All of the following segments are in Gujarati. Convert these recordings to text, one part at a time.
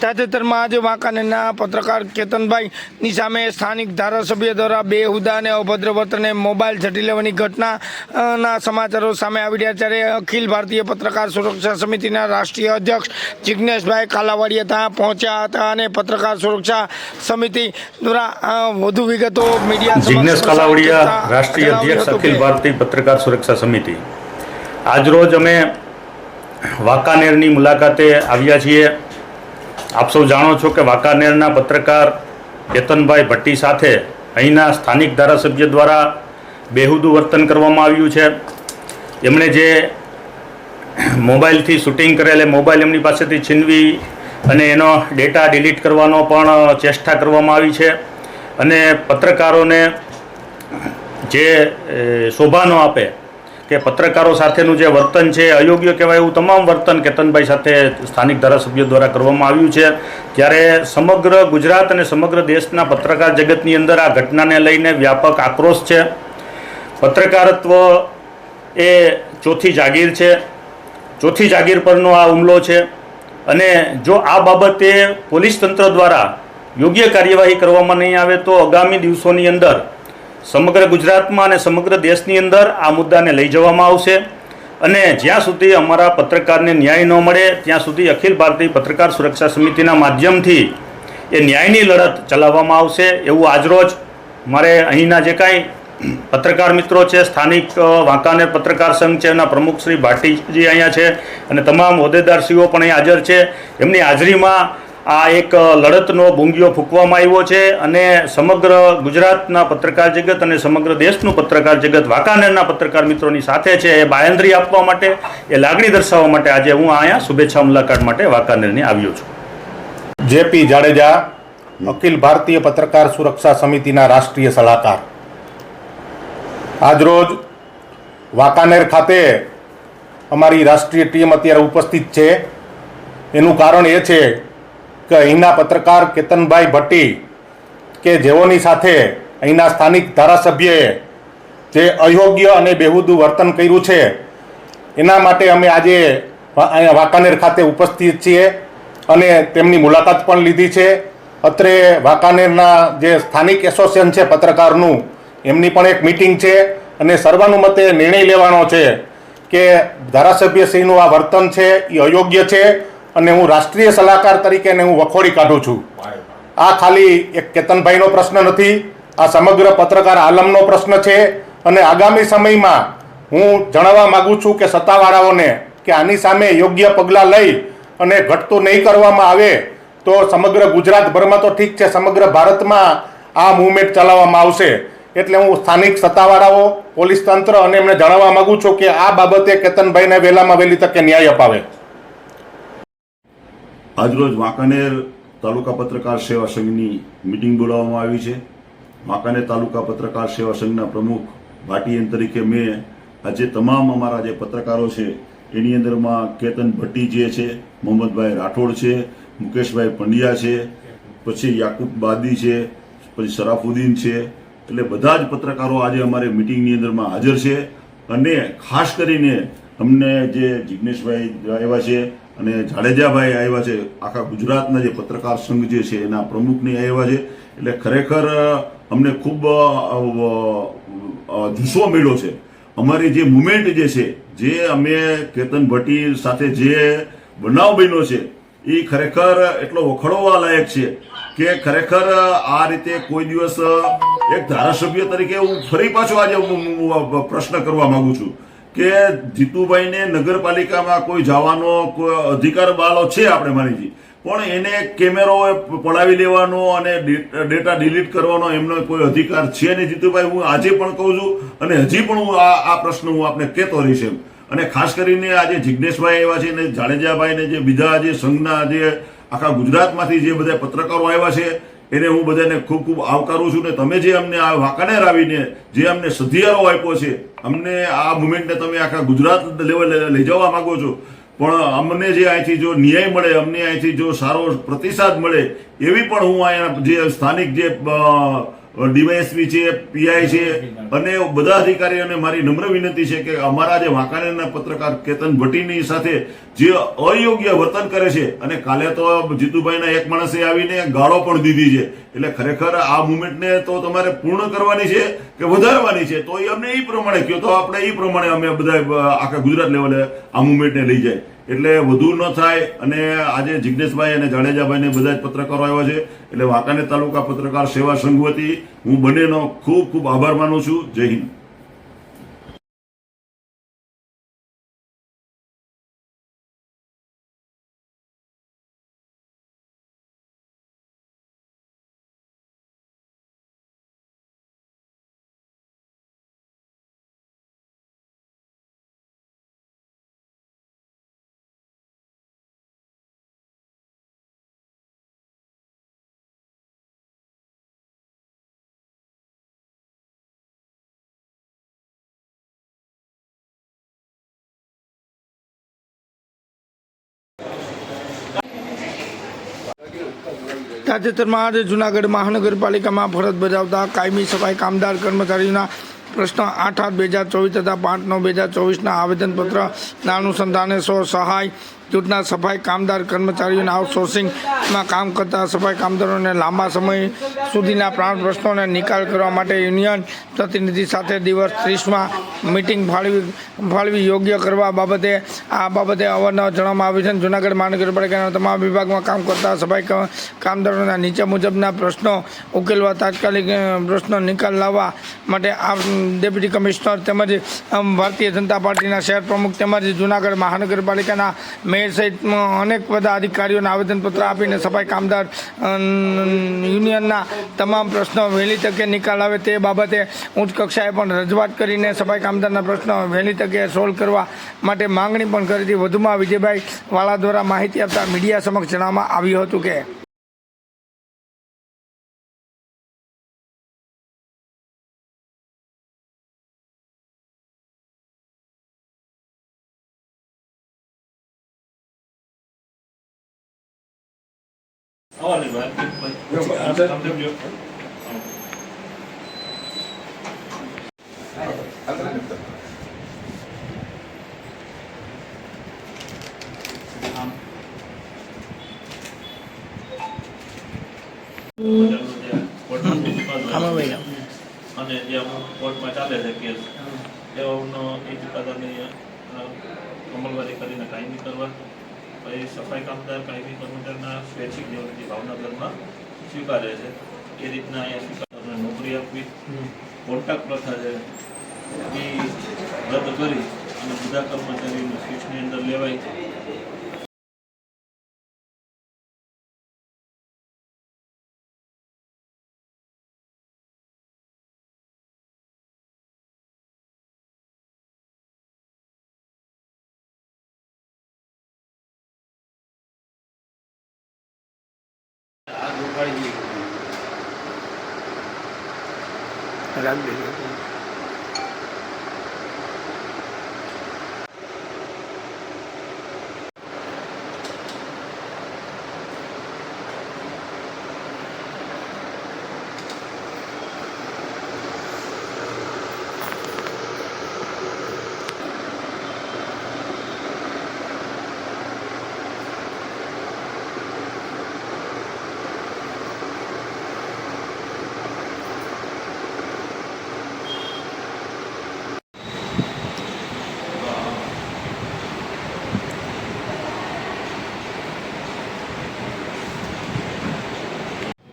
તાજેતરમાં આજે વાંકાનેરના પત્રકાર કેતનભાઈની સામે સ્થાનિક ધારાસભ્ય દ્વારા બેહુદા અને અભદ્ર વર્તને મોબાઈલ ઝડપી લેવાની ઘટનાના સમાચારો સામે આવી રહ્યા ત્યારે અખિલ ભારતીય પત્રકાર સુરક્ષા સમિતિના રાષ્ટ્રીય અધ્યક્ષ જિજ્ઞેશભાઈ કાલાવાડીએ ત્યાં પહોંચ્યા હતા અને પત્રકાર સુરક્ષા સમિતિ દ્વારા વધુ વિગતો મીડિયા જિજ્ઞેશ પ્રસારિત રાષ્ટ્રીય અધ્યક્ષ અખિલ ભારતીય પત્રકાર સુરક્ષા સમિતિ. આજરોજ અમે વાંકાનેરની મુલાકાતે આવ્યા છીએ. આપ સૌ જાણો છો કે વાંકાનેરના પત્રકાર કેતનભાઈ ભટ્ટી સાથે અહીંના સ્થાનિક ધારાસભ્ય દ્વારા બેહુદું વર્તન કરવામાં આવ્યું છે. એમણે જે મોબાઈલથી શૂટિંગ કરેલ મોબાઈલ એમની પાસેથી છીનવી અને એનો ડેટા ડિલીટ કરવાનો પણ ચેષ્ટા કરવામાં આવી છે. અને પત્રકારોને જે શોભાનો આપે કે પત્રકારો સાથેનું જે વર્તન છે, અયોગ્ય કહેવાય એવું તમામ વર્તન કેતનભાઈ સાથે સ્થાનિક ધારાસભ્યો દ્વારા કરવામાં આવ્યું છે. ત્યારે સમગ્ર ગુજરાત અને સમગ્ર દેશના પત્રકાર જગતની અંદર આ ઘટનાને લઈને વ્યાપક આક્રોશ છે. પત્રકારત્વ એ ચોથી જાગીર છે. ચોથી જાગીર પરનો આ હુમલો છે. અને જો આ બાબતે પોલીસ તંત્ર દ્વારા યોગ્ય કાર્યવાહી કરવામાં નહીં આવે તો આગામી દિવસોની અંદર સમગ્ર ગુજરાતમાં અને સમગ્ર દેશની અંદર આ મુદ્દાને લઈ જવામાં આવશે. અને જ્યાં સુધી અમારા પત્રકારને ન્યાય ન મળે, ત્યાં સુધી અખિલ ભારતીય પત્રકાર સુરક્ષા સમિતિના માધ્યમથી એ ન્યાયની લડત ચલાવવામાં આવશે એવું આજરોજ મારે અહીંના જે કાંઈ પત્રકાર મિત્રો છે, સ્થાનિક વાંકાનેર પત્રકાર સંઘ છે, એના પ્રમુખ શ્રી ભાટીજી અહીંયા છે અને તમામ હોદ્દેદારશ્રીઓ પણ અહીં હાજર છે. એમની હાજરીમાં આ એક લડતનો ભૂંગીઓ ફૂંકવામાં આવ્યો છે અને સમગ્ર ગુજરાતના પત્રકાર જગત અને સમગ્ર દેશનું પત્રકાર જગત વાંકાનેરના પત્રકાર મિત્રોની સાથે છે. એ બાયંદ્રી આપવા માટે, એ લાગણી દર્શાવવા માટે આજે હું અહીંયા શુભેચ્છા મુલાકાત માટે વાંકાનેરની આવ્યો છું. જેપી જાડેજા, અખિલ ભારતીય પત્રકાર સુરક્ષા સમિતિના રાષ્ટ્રીય સલાહકાર. આજરોજ વાંકાનેર ખાતે અમારી રાષ્ટ્રીય ટીમ અત્યારે ઉપસ્થિત છે. એનું કારણ એ છે કે અહીંના પત્રકાર કેતનભાઈ ભટ્ટી કે જેઓની સાથે અહીંના સ્થાનિક ધારાસભ્યએ જે અયોગ્ય અને બેહુદું વર્તન કર્યું છે, એના માટે અમે આજે અહીંયા વાંકાનેર ખાતે ઉપસ્થિત છીએ અને તેમની મુલાકાત પણ લીધી છે. અત્રે વાંકાનેરના જે સ્થાનિક એસોસિએશન છે પત્રકારનું, એમની પણ એક મિટિંગ છે અને સર્વાનુમતે નિર્ણય લેવાનો છે કે ધારાસભ્યશ્રીનું આ વર્તન છે, એ અયોગ્ય છે અને હું રાષ્ટ્રીય સલાહકાર તરીકે એને હું વખોડી કાઢું છું. આ ખાલી એક કેતનભાઈનો પ્રશ્ન નથી, આ સમગ્ર પત્રકાર આલમનો પ્રશ્ન છે અને આગામી સમયમાં હું જણાવવા માગું છું કે સત્તાવાળાઓને કે આની સામે યોગ્ય પગલાં લઈ અને ઘટતું નહીં કરવામાં આવે તો સમગ્ર ગુજરાતભરમાં તો ઠીક છે, સમગ્ર ભારતમાં આ મુવમેન્ટ ચલાવવામાં આવશે. એટલે હું સ્થાનિક સત્તાવાળાઓ, પોલીસ તંત્ર અને એમને જણાવવા માગું છું કે આ બાબતે કેતનભાઈને વહેલામાં વહેલી તકે ન્યાય અપાવે. આજરોજ વાંકાનેર તાલુકા પત્રકાર સેવા સંઘની મિટિંગ બોલાવવામાં આવી છે. વાંકાનેર તાલુકા પત્રકાર સેવા સંઘના પ્રમુખ ભાટીએન તરીકે મેં આજે તમામ અમારા જે પત્રકારો છે, એની અંદરમાં કેતન ભટ્ટી જે છે, મોહમ્મદભાઈ રાઠોડ છે, મુકેશભાઈ પંડ્યા છે, પછી યાકુબ બાદી છે, પછી શરાફુદ્દીન છે, એટલે બધા જ પત્રકારો આજે અમારે મિટિંગની અંદરમાં હાજર છે. અને ખાસ કરીને અમને જે જિજ્ઞેશભાઈ આવ્યા છે અને જાડેજાભાઈ આવ્યા છે, આખા ગુજરાતના જે પત્રકાર સંઘ જે છે, એના પ્રમુખની આવ્યા છે. એટલે ખરેખર અમને ખૂબ જુસ્સો મળ્યો છે. અમારી જે મુમેન્ટ જે છે, જે અમે કેતન ભટ્ટી સાથે જે બનાવ બન્યો છે એ ખરેખર એટલો વખોડવા લાયક છે કે ખરેખર આ રીતે કોઈ દિવસ એક ધારાસભ્ય તરીકે હું ફરી પાછો આજે પ્રશ્ન કરવા માંગુ છું. કે જીતુભાઈને નગરપાલિકામાં કોઈ જવાનો કોઈ અધિકાર બાલો છે આપણે માનીજી? પણ એને કેમેરો પડાવી લેવાનો અને ડેટા ડિલીટ કરવાનો એમનો કોઈ અધિકાર છે નહીં જીતુભાઈ, હું આજે પણ કહું છું અને હજી પણ હું આ આ પ્રશ્ન હું આપને કહેતો રહીશ એમ. અને ખાસ કરીને આજે જિજ્ઞેશભાઈ આવ્યા છે ને જાડેજાભાઈ ને જે બીજા જે સંઘના જે આખા ગુજરાતમાંથી જે બધા પત્રકારો આવ્યા છે એને હું બધાને ખૂબ ખૂબ આવકારું છું ને તમે જે અમને આ વાંકાનેર આવીને જે અમને સધિયારો આપ્યો છે, અમને આ મુમેન્ટને તમે આખા ગુજરાત લેવલે લઈ જવા માગો છો. પણ અમને જે અહીંથી જો ન્યાય મળે, અમને અહીંથી જો સારો પ્રતિસાદ મળે, એવી પણ હું અહીંયા જે સ્થાનિક જે ડીવાયએસપી છે, પીઆઈ છે, અને બધા અધિકારીઓને મારી નમ્ર વિનંતી છે કે અમારા જે વાંકાનેરના પત્રકાર કેતન ભટ્ટીની સાથે જે અયોગ્ય વર્તન કરે છે, અને કાલે તો જીતુભાઈના એક માણસે આવીને ગાળો પણ દીધી છે. એટલે ખરેખર આ મુવમેન્ટને તો તમારે પૂર્ણ કરવાની છે કે વધારવાની છે? તો એ અમને એ પ્રમાણે કહો. તો આપણે એ પ્રમાણે અમે બધા આખા ગુજરાત લેવલે આ મુવમેન્ટને લઈ જાય. એટલે વધુ ન થાય અને આજે જિજ્ઞેશભાઈ અને જાડેજાભાઈને બધા જ પત્રકારો આવ્યા છે. એટલે વાંકાનેર તાલુકા પત્રકાર સેવા સંઘ વતી હું બંનેનો ખૂબ ખૂબ આભાર માનું છું. જય હિન્દ. તાજેતરમાં આજે જૂનાગઢ મહાનગરપાલિકામાં ફરજ બજાવતા કાયમી સફાઈ કામદાર કર્મચારીઓના પ્રશ્ન આઠ આઠ બે હજાર ચોવીસ તથા પાંચ નવ બે હજાર ચોવીસના આવેદનપત્રના અનુસંધાને સ્વ સહાય જૂથના સફાઈ કામદાર કર્મચારીઓને આઉટસોર્સિંગમાં કામ કરતા સફાઈ કામદારોને લાંબા સમય સુધીના પ્રાણ પ્રશ્નોને નિકાલ કરવા માટે યુનિયન પ્રતિનિધિ સાથે દિવસ ત્રીસમાં મિટિંગ ફાળવી ફાળવી યોગ્ય કરવા બાબતે આ બાબતે અવારનવાર જણાવવામાં આવ્યું છે જૂનાગઢ મહાનગરપાલિકાના તમામ વિભાગમાં કામ કરતા સફાઈ કામદારોના નીચે મુજબના પ્રશ્નો ઉકેલવા તાત્કાલિક પ્રશ્નો નિકાલ લાવવા માટે આ ડેપ્યુટી કમિશનર તેમજ ભારતીય જનતા પાર્ટીના શહેર પ્રમુખ તેમજ જૂનાગઢ મહાનગરપાલિકાના મેયર સહિત અનેક બધા અધિકારીઓને આવેદનપત્ર આપીને સફાઈ કામદાર યુનિયનના તમામ પ્રશ્નો વહેલી તકે નિકાલ આવે તે બાબતે ઉચ્ચ કક્ષાએ પણ રજૂઆત કરીને સફાઈ કામદારના પ્રશ્નો વહેલી તકે સોલ્વ કરવા માટે માંગણી પણ કરી હતી. વધુમાં વિજયભાઈ વાળા દ્વારા માહિતી આપતા મીડિયા સમક્ષ જણાવવામાં આવ્યું હતું કે આવવાની વાત સમજો આમાં કોર્ટમાં ચાલે છે કેસ. એવાનો એ ચુકાદાની અમલવારી કરીને કાયમી કરવા પછી સફાઈ કામદાર કાયમી કર્મચારીના સ્વૈચ્છિક નિવૃત્તિ ભાવનગરમાં સ્વીકારે છે. એ રીતના અહીંયા સ્વીકારને નોકરી આપવી. કોન્ટ્રાક્ટ પ્રથા છે. એ રદ કરી અને બધા કર્મચારીઓને ફિક્સની અંદર લેવાય રાખ દેજો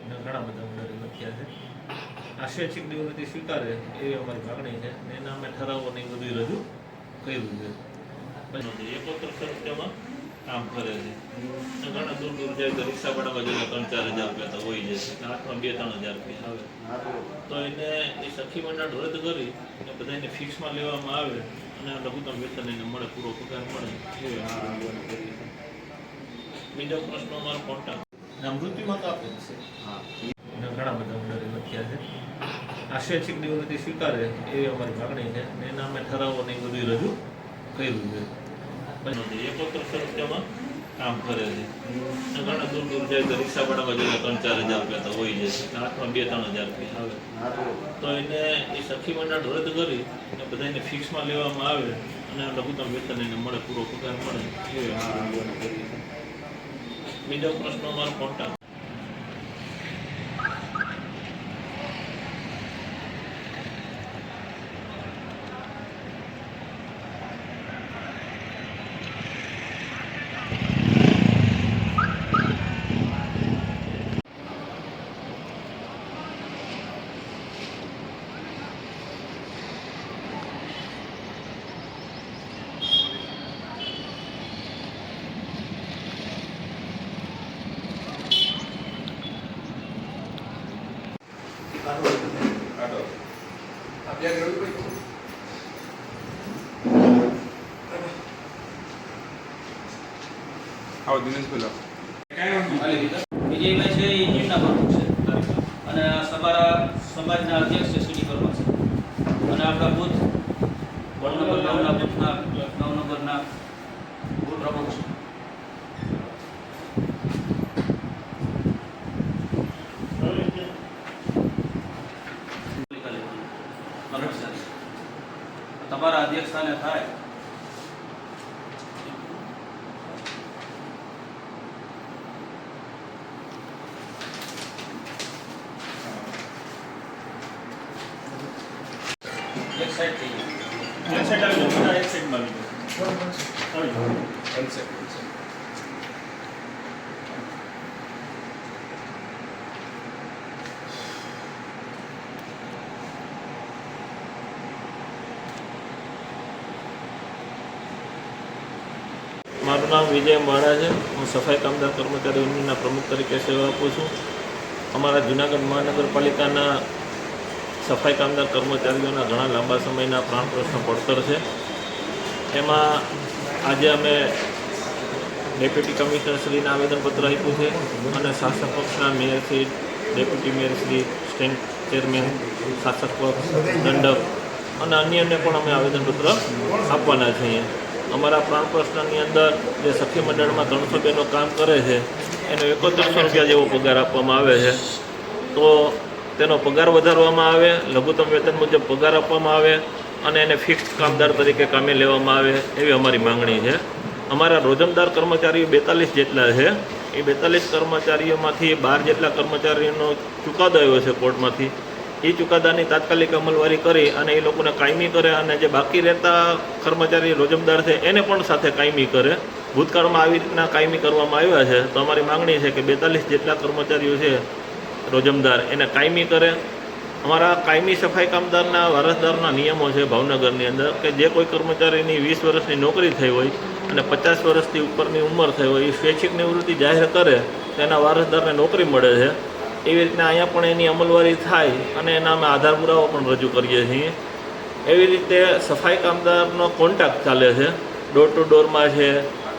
અને ઘણા બધા ઓર્ડર લખ્યા છે સ્વૈચ્છિક નિવૃત્તિ સ્વીકારે એવી અમારી માગણી છે અને એના અમે ઠરાવો ને બધું રજૂ કર્યું છે. એકોતર સંખ્યામાં કામ કરે છે. ઘણા દૂર દૂર જાય તો રિક્ષા ભાડામાં જઈને ત્રણ ચાર હજાર રૂપિયા તો હોય જશે હાથમાં બે ત્રણ હજાર રૂપિયા આવે. તો એને એ સખી મંડળ રદ કરી અને બધાને ફિક્સમાં લેવામાં આવે અને લઘુત્તમ વેતન એને મળે પૂરો પગાર મળે. બીજો પ્રશ્ન અમારો કોન્ટ્રાક્ટ મૃત્યુમાં તો આપે છે. અને ઘણા બધા ઓર્ડર લખ્યા છે આ સ્વૈચ્છિક નિવૃત્તિ સ્વીકારે એવી અમારી માગણી છે અને એના અમે ઠરાવો ને બધું રજૂ કર્યું છે. એકોતર સંખ્યામાં કામ કરે છે. ઘણા દૂર દૂર જાય તો રિક્ષા ભાડામાં જઈને ત્રણ ચાર હજાર રૂપિયા તો હોય છે. હાથમાં બે ત્રણ હજાર રૂપિયા આવે. તો એને એ સખી મંડળ રદ કરી અને બધાને ફિક્સમાં લેવામાં આવે અને લઘુત્તમ વેતન એને મળે, પૂરો પગાર મળે. છે બીજો પ્રશ્ન અમારો કોન્ટ્રાક્ટ આવો દિનેશ અને આ સમાજના અધ્યક્ષ છે, સીડી પરમાર છે અને આપણા બુથ વોર્ડ નંબર નવના બુથના, નવ નંબરના પ્રમુખ છે. તમારા અધ્યક્ષ સ્થાને થાય એક સાઈડ થઈ જાય મારું નામ વિજય માળા છે હું સફાઈ કામદાર કર્મચારી યુનિયનના પ્રમુખ તરીકે સેવા આપું છું. અમારા જૂનાગઢ મહાનગરપાલિકાના સફાઈ કામદાર કર્મચારીઓના ઘણા લાંબા સમયના પ્રાણ પ્રશ્ન પડતર છે. એમાં આજે અમે ડેપ્યુટી કમિશનરશ્રીને આવેદનપત્ર આપ્યું છે અને શાસક પક્ષના મેયરશ્રી ડેપ્યુટી મેયરશ્રી સ્ટેન્ડ ચેરમેન, શાસક પક્ષ, દંડક અને અન્યને પણ અમે આવેદનપત્ર આપવાના છીએ. અમારા પ્રાણ પ્રશ્નની અંદર જે સખી મંડળમાં ત્રણસો બેનો કામ કરે છે, એનો એકોતેરસો રૂપિયા જેવો પગાર આપવામાં આવે છે. તો તેનો પગાર વધારવામાં આવે, લઘુત્તમ વેતન મુજબ પગાર આપવામાં આવે અને એને ફિક્સ કામદાર તરીકે કામે લેવામાં આવે એવી અમારી માંગણી છે. અમારા રોજમદાર કર્મચારીઓ બેતાલીસ જેટલા છે. એ બેતાલીસ કર્મચારીઓમાંથી બાર જેટલા કર્મચારીઓનો ચુકાદો આવ્યો છે કોર્ટમાંથી. એ ચુકાદાની તાત્કાલિક અમલવારી કરી અને એ લોકોને કાયમી કરે અને જે બાકી રહેતા કર્મચારી, રોજમદાર છે, એને પણ સાથે કાયમી કરે. ભૂતકાળમાં આવી રીતના કાયમી કરવામાં આવ્યા છે. તો અમારી માંગણી છે કે બેતાલીસ જેટલા કર્મચારીઓ છે, રોજમદાર, એને કાયમી કરે. અમારા કાયમી સફાઈ કામદારના, વારસદારના નિયમો છે ભાવનગરની અંદર કે જે કોઈ કર્મચારીની વીસ વર્ષની નોકરી થઈ હોય અને પચાસ વર્ષથી ઉપરની ઉંમર થઈ હોય એ સ્વૈચ્છિક નિવૃત્તિ જાહેર કરે તેના વારસદારને નોકરી મળે છે. એવી રીતના અહીંયા પણ એની અમલવારી થાય અને એના અમે આધાર પુરાવો પણ રજૂ કરીએ છીએ. એવી રીતે સફાઈ કામદારનો કોન્ટ્રાક્ટ ચાલે છે. ડોર ટુ ડોરમાં છે,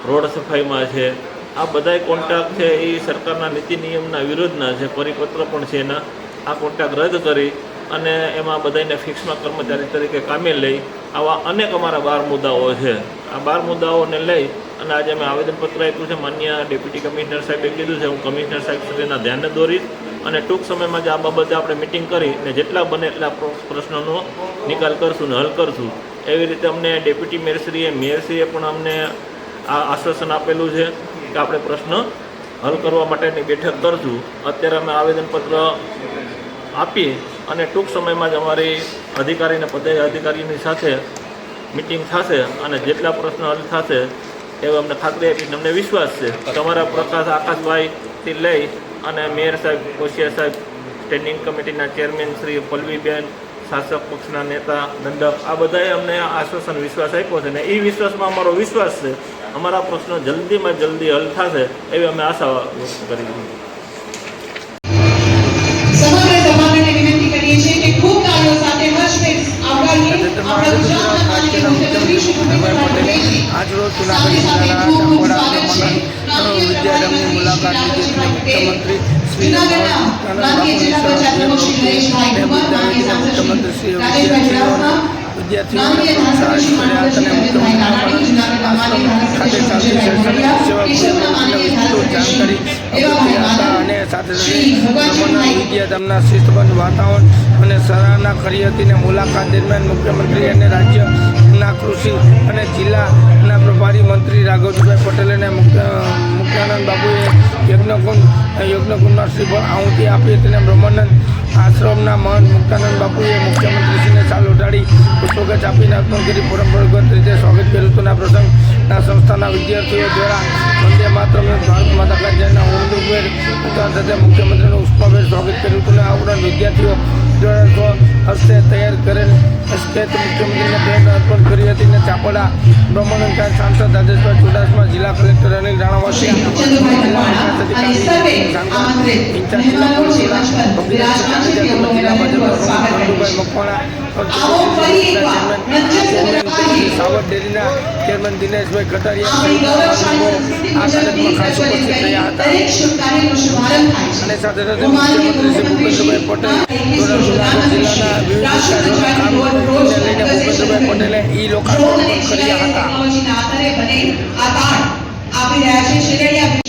રોડ સફાઈમાં છે. આ બધાય કોન્ટ્રાક્ટ છે, એ સરકારના નીતિ નિયમના વિરોધના છે. પરિપત્ર પણ છે એના. આ કોન્ટ્રાક્ટ રદ કરી અને એમાં બધાને ફિક્સમાં કર્મચારી તરીકે કામે લઈ આવા અનેક અમારા બાર મુદ્દાઓ છે. આ બાર મુદ્દાઓને લઈ અને આજે મેં આવેદનપત્ર આપ્યું છે. માન્ય ડેપ્યુટી કમિશનર સાહેબે કીધું છે, હું કમિશનર સાહેબ સુધીના ધ્યાને દોરીશ. અને ટૂંક સમયમાં જ આ બાબતે આપણે મિટિંગ કરી ને જેટલા બને એટલા પ્રશ્નોનો નિકાલ કરશું ને હલ કરશું. એવી રીતે અમને ડેપ્યુટી મેયરશ્રીએ મેયરશ્રીએ પણ અમને આ આશ્વાસન આપેલું છે કે આપણે પ્રશ્ન હલ કરવા માટેની બેઠક કરશું. અત્યારે અમે આવેદનપત્ર આપી અને ટૂંક સમયમાં જ અમારી અધિકારીને પદે અધિકારીની સાથે મિટિંગ થશે અને જેટલા પ્રશ્નો હલ થશે, એવો અમને ખાતરી આપી અમને વિશ્વાસ છે. તમારા પ્રકાશ આકાશભાઈથી લઈ અને મેયર સાહેબ, કોશિયા સાહેબ સ્ટેન્ડિંગ કમિટીના ચેરમેન શ્રી પલ્લવીબેન શાસક પક્ષના નેતા, દંડક, આ બધાએ અમને આશ્વાસન વિશ્વાસ આપ્યો છે ને એ વિશ્વાસમાં અમારો વિશ્વાસ છે. અમારા પ્રશ્નો જલ્દીમાં જલ્દી હલ થશે એવી અમે આશા કરી. છે પ્રાંતીય મુલાકાત લીધી જિલ્લા શ્રી પંચાયત પ્રમુખ શ્રી નરેશભાઈ ઠાકોર માનનીય સાંસદ શ્રી શ્રી અને સાથે વિદ્યાધામના શિસ્તબદ્ધ વાતાવરણ અને સરાહના કરી મુલાકાત દરમિયાન મુખ્યમંત્રી અને રાજ્યના કૃષિ અને જિલ્લાના પ્રભારી મંત્રી રાઘવજીભાઈ પટેલ અને મુખ્યાનંદ બાબુએ યજ્ઞકુંડ શ્રી શ્રીફળ આહુતિ આપી હતી અને બ્રહ્માનંદ આશ્રમના મહંત મુક્તાનંદ બાપુએ મુખ્યમંત્રીશ્રીને સાલ ઉઠાડી પુષ્પગત આપીને કરી પરંપરાગત રીતે સ્વાગત કર્યું હતું. પ્રસંગના સંસ્થાના વિદ્યાર્થીઓ દ્વારા વંદે માત્ર ભારત માતા કા જયના ઉર્દુભેર સાથે મુખ્યમંત્રીનું ઉષ્માભેર સ્વાગત કર્યું હતું. અને આ ઉપરાંત વિદ્યાર્થીઓ દ્વારા હસ્તે તૈયાર કરેલ સ્કેચ મુખ્યમંત્રીને ભેટ અર્પણ કરી હતી અને ચાપડા બ્રહ્મણ ખાન સાંસદ રાજેશભાઈ ચુડાસમા જિલ્લા કલેક્ટર અનિલ રાણાવાસિયા ડેરીના ચેરમેન દિનેશભાઈ કટારિયા અને સાથે સાથે મુખ્યમંત્રી શ્રી ભૂપેન્દ્રભાઈ પટેલ જિલ્લાના જિલ્લાના વિવિધ કાર્યક્રમોને લઈને હતા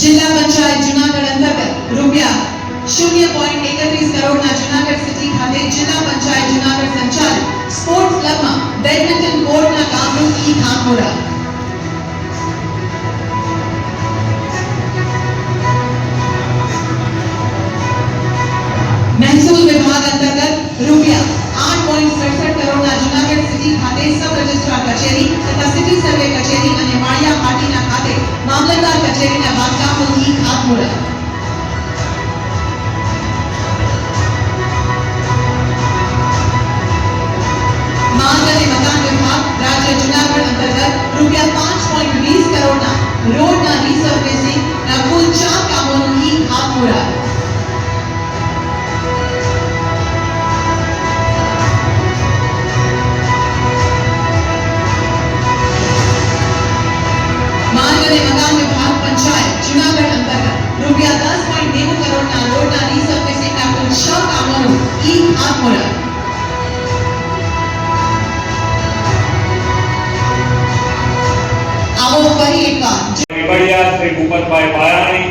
જિલ્લા પંચાયત જુનાગઢ અંતર્ગત રૂપિયા શૂન્ય પોઈન્ટ એકત્રીસ કરોડના જુનાગઢ સિટી ખાતે જિલ્લા પંચાયત જુનાગઢ સંચાલિત સ્પોર્ટ્સ ક્લબમાં બેડમિન્ટન કોર્ટના કામનું ઈ ખાતમુહૂર્ત મહેસૂલ વિભાગ અંતર્ગત રૂપિયા જુનાગઢ સિટી ખાતે સબ રજિસ્ટ્રાર કચેરી તથા સિટી સર્વે કચેરી અને માળિયા પાટીના ખાતે મામલતદાર કચેરીના બાંધકામોની ખાતમુહૂર્ત માર્ગ અને મકાન વિભાગ રાજ્ય જુનાગઢ અંતર્ગત રૂપિયા પાંચ પોઈન્ટ વીસ કરોડના રોડના રિસર્ફેસિંગના કુલ ચાર કામોની ખાતમુહૂર્ત માર્ગ અને મકાન વિભાગ પંચાયત જુનાગઢ અંતર્ગત રૂપિયા દસ પોઈન્ટ નેવું કરોડના રોડના રિસર્ફેસિંગના કુલ છ કામોનું ઈ ખાતમુહૂર્ત આવો ફરી એકવાર કેવડિયા શ્રી ભૂપતભાઈ પાયાણી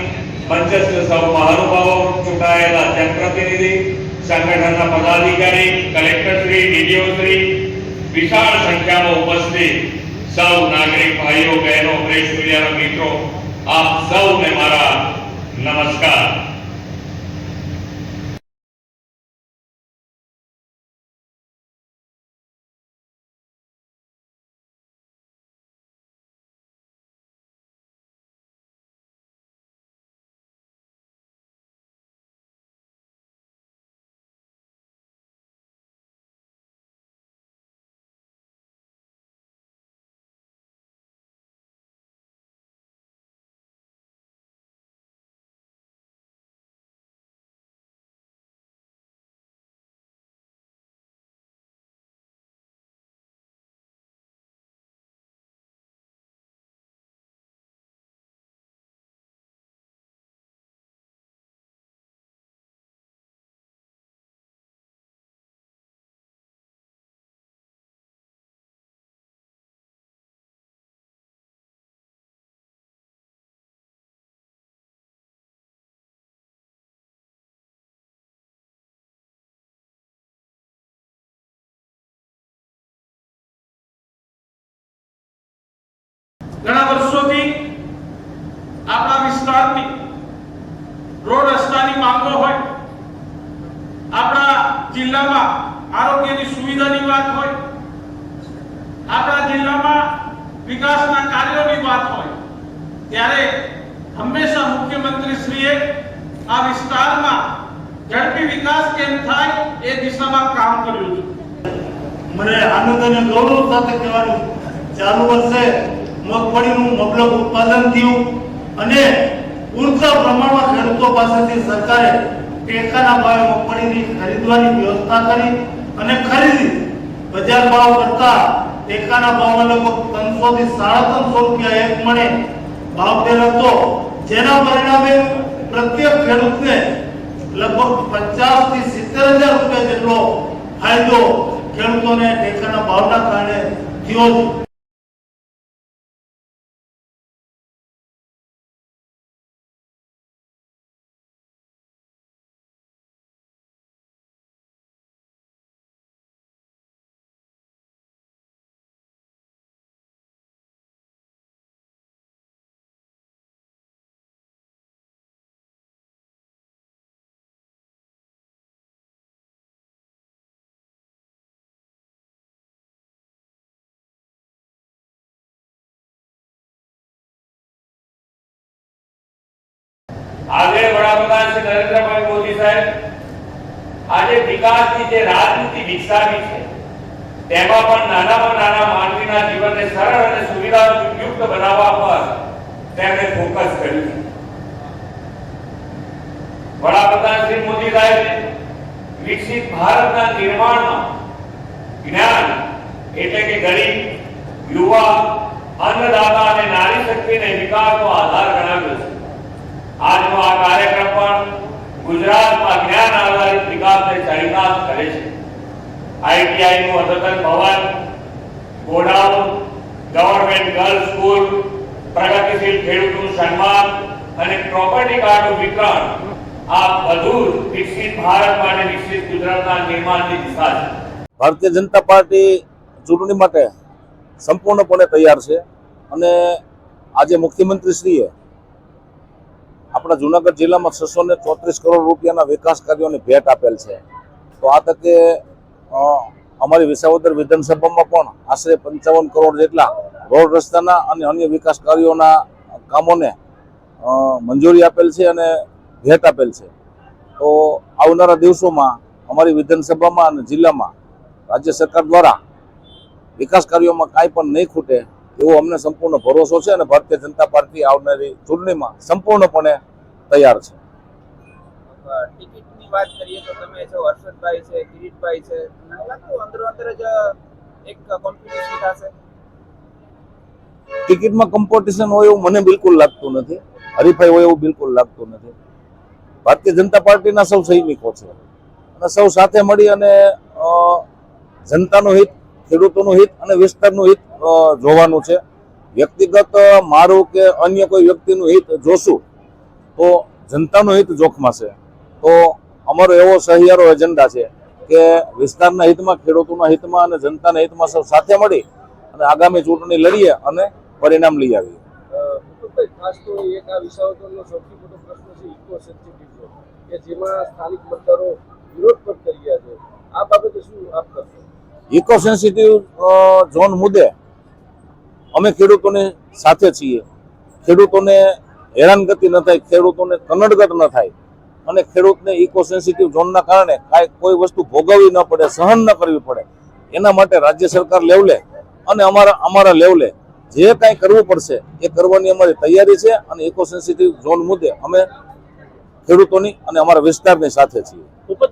મંચસ્થ સૌ મહાનુભાવો ચૂંટાયેલા જનપ્રતિનિધિ સંગઠનના પદાધિકારી કલેક્ટરશ્રી ડીડીઓશ્રી વિશાળ સંખ્યામાં ઉપસ્થિત સૌ નાગરિક ભાઈઓ બહેનો પ્રેસ મીડિયાના મિત્રો આપ સૌને મારા નમસ્કાર. ઘણા વર્ષોથી આપણા વિસ્તારની રોડ રસ્તાની માંગો હોય, આપણા જિલ્લામાં આરોગ્યની સુવિધાની વાત હોય, આપણા જિલ્લામાં વિકાસના કાર્યોની વાત હોય, ત્યારે હંમેશા મુખ્યમંત્રીશ્રીએ આ વિસ્તારમાં ઝડપી વિકાસ કેમ થાય એ દિશામાં કામ કર્યું છે. મને આનંદ અને ગૌરવ સાથે કહેવાનું ચાલુ વર્ષે મગફળીનું મબલક ઉત્પાદન થયું અને પૂરતા પ્રમાણમાં ખેડૂતો પાસેથી સરકારે ટેકાના ભાવે મગફળીની ખરીદવાની વ્યવસ્થા કરી અને ખરીદી બજાર ભાવ કરતા ટેકાના ભાવમાં લગભગ ત્રણસો થી સાડા ત્રણસો રૂપિયા એક મણે ભાવ ફેર હતો. જેના પરિણામે પ્રત્યેક ખેડૂતને લગભગ પચાસથી સિત્તેર હજાર રૂપિયા જેટલો ફાયદો ખેડૂતોને ટેકાના ભાવના કારણે થયો છે આજે વડાપ્રધાન શ્રી નરેન્દ્રભાઈ મોદી સાહેબ આજે વિકાસની જે રાજનીતિ વિકસાવી છે, તેમાં પણ નાનામાં નાના માનવીના જીવનને સરળ અને સુવિધાયુક્ત બનાવવા પર તેમણે ફોકસ કર્યું છે. વડાપ્રધાન શ્રી મોદી સાહેબે વિકસિત ભારતના નિર્માણમાં જ્ઞાન એટલે કે ગરીબ, યુવા, અન્નદાતા અને નારી શક્તિને વિકાસનો આધાર ગણાવ્યો છે. આજનો આ કાર્યક્રમ પણ ગુજરાતમાં જ્ઞાન આધારિત વિકાસને ચરિતાર્થ કરે છે. આઈટીઆઈ નું અદ્યતન ભવન ગોડાઉન ગવર્મેન્ટ ગર્લ્સ સ્કૂલ પ્રગતિશીલ ખેડૂતનું સન્માન અને પ્રોપર્ટી કાર્ડનું વિતરણ આ બધું વિકસિત માટે વિકસિત ગુજરાતના નિર્માણની દિશા છે. ભારતીય જનતા પાર્ટી ચૂંટણી માટે સંપૂર્ણપણે તૈયાર છે અને આજે મુખ્યમંત્રીશ્રીએ આપણા જુનાગઢ જિલ્લામાં છસો ને ચોત્રીસ કરોડ રૂપિયાના વિકાસ કાર્યોની ભેટ આપેલ છે. તો આ તકે અમારી વિસાવદર વિધાનસભામાં પણ આશરે પંચાવન કરોડ જેટલા રોડ રસ્તાના અને અન્ય વિકાસ કાર્યોના કામોને મંજૂરી આપેલ છે અને ભેટ આપેલ છે. તો આવનારા દિવસોમાં અમારી વિધાનસભામાં અને જિલ્લામાં રાજ્ય સરકાર દ્વારા વિકાસ કાર્યોમાં કાંઈ પણ નહીં ખૂટે એવો અમને સંપૂર્ણ ભરોસો છે અને ભારતીય જનતા પાર્ટી આવનારી ચૂંટણીમાં સંપૂર્ણપણે તૈયાર છે. ટિકિટની વાત કરીએ તો તમે જો હર્ષદભાઈ છે કિરીટભાઈ છે અંદરો અંદર જ એક કોમ્પિટિશન થશે. ટિકિટમાં કોમ્પિટિશન હોય એવું મને બિલકુલ લાગતું નથી. હરીફાઈ હોય એવું બિલકુલ લાગતું નથી. ભારતીય જનતા પાર્ટીના સૌ સૈનિકો છે. અને સૌ સાથે મળી અને જનતાનું હિત ખેડૂતોનું હિત અને વિસ્તારનું હિત જોવાનું છે. વ્યક્તિગત મારું કે અન્ય કોઈ વ્યક્તિનું હિત જોશું તો જનતાનું હિત જોખમાશે તો અમારો એવો સહિયારો એજન્ડા છે કે વિસ્તારના હિતમાં ખેડૂતોના હિતમાં અને જનતાના હિતમાં સૌ સાથે મળી અને આગામી ચૂંટણી લડીએ અને પરિણામ લઈ આવીએ. ખાસ તો એક આ વિસાવદરનો સૌથી મોટો પ્રશ્ન છે ઇકો સેન્સિટિવ કે જેમાં સ્થાનિક મતદારો વિરોધ પણ કરી રહ્યા છે. આ બાબતે શું આપ કરશો? ઇકો સેન્સિટિવ ઝોન મુદ્દે અમે ખેડૂતોની સાથે છીએ. ખેડૂતોને હેરાનગતિ ન થાય, ખેડૂતોને કનડગત ન થાય. અને ખેડૂતને ઇકો સેન્સિટિવ ઝોનના કારણે કાંઈ કોઈ વસ્તુ ભોગવવી ન પડે, સહન ન કરવી પડે. એના માટે રાજ્ય સરકાર લેવલે અને અમારા અમારા લેવલે જે કાંઈ કરવું પડશે એ કરવાની અમારી તૈયારી છે અને ઇકો સેન્સિટિવ ઝોન મુદ્દે અમે ખેડૂતોની અને અમારા વિસ્તારની સાથે છીએ.